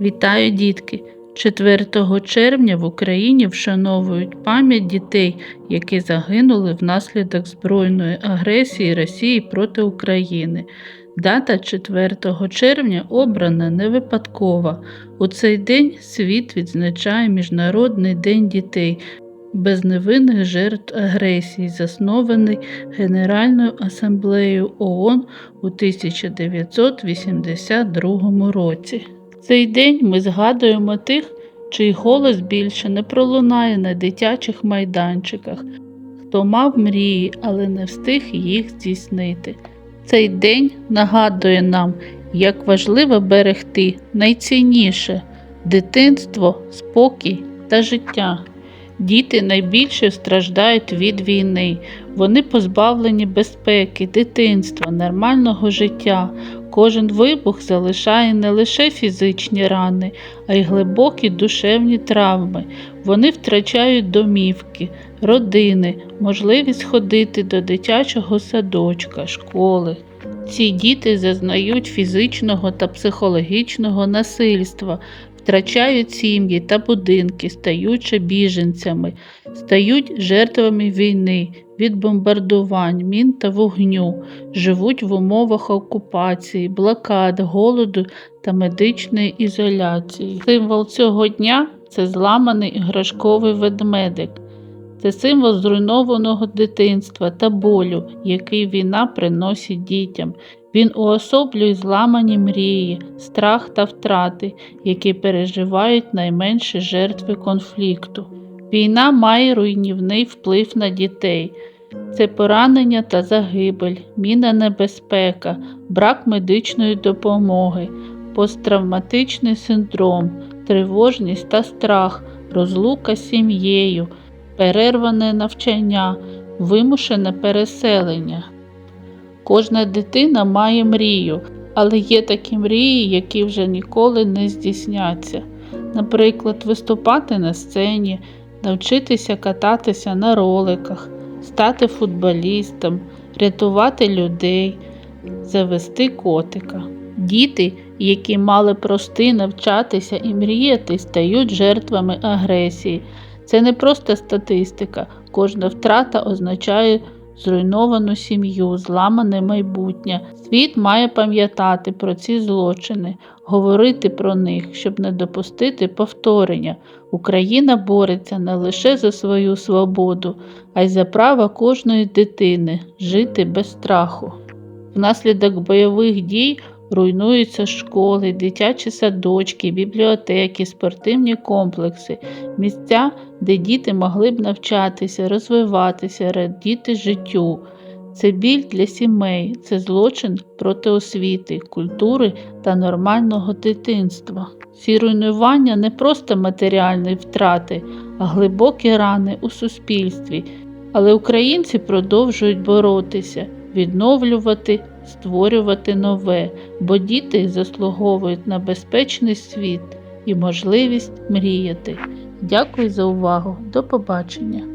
Вітаю, дітки! 4 червня в Україні вшановують пам'ять дітей, які загинули внаслідок збройної агресії Росії проти України. Дата 4 червня обрана не випадкова. У цей день світ відзначає Міжнародний день дітей без невинних жертв агресії, заснований Генеральною асамблеєю ООН у 1982 році. Цей день ми згадуємо тих, чий голос більше не пролунає на дитячих майданчиках, хто мав мрії, але не встиг їх здійснити. Цей день нагадує нам, як важливо берегти найцінніше дитинство, спокій та життя. Діти найбільше страждають від війни, вони позбавлені безпеки, дитинства, нормального життя. Кожен вибух залишає не лише фізичні рани, а й глибокі душевні травми. Вони втрачають домівки, родини, можливість ходити до дитячого садочка, школи. Ці діти зазнають фізичного та психологічного насильства, втрачають сім'ї та будинки, стаючи біженцями, стають жертвами війни, від бомбардувань, мін та вогню, живуть в умовах окупації, блокад, голоду та медичної ізоляції. Символ цього дня це зламаний іграшковий ведмедик. Це символ зруйнованого дитинства та болю, який війна приносить дітям. Він уособлює зламані мрії, страх та втрати, які переживають найменші жертви конфлікту. Війна має руйнівний вплив на дітей. Це поранення та загибель, мінна небезпека, брак медичної допомоги, посттравматичний синдром, тривожність та страх, розлука з сім'єю, перерване навчання, вимушене переселення. Кожна дитина має мрію, але є такі мрії, які вже ніколи не здійсняться. Наприклад, виступати на сцені, навчитися кататися на роликах, стати футболістом, рятувати людей, завести котика. Діти, які мали прости навчатися і мріяти, стають жертвами агресії. Це не просто статистика, кожна втрата означає зруйновану сім'ю, зламане майбутнє. Світ має пам'ятати про ці злочини, говорити про них, щоб не допустити повторення. Україна бореться не лише за свою свободу, а й за право кожної дитини жити без страху. Внаслідок бойових дій руйнуються школи, дитячі садочки, бібліотеки, спортивні комплекси, місця, де діти могли б навчатися, розвиватися, радіти життю. Це біль для сімей, це злочин проти освіти, культури та нормального дитинства. Ці руйнування не просто матеріальні втрати, а глибокі рани у суспільстві. Але українці продовжують боротися, відновлювати, створювати нове, бо діти заслуговують на безпечний світ і можливість мріяти. Дякую за увагу. До побачення!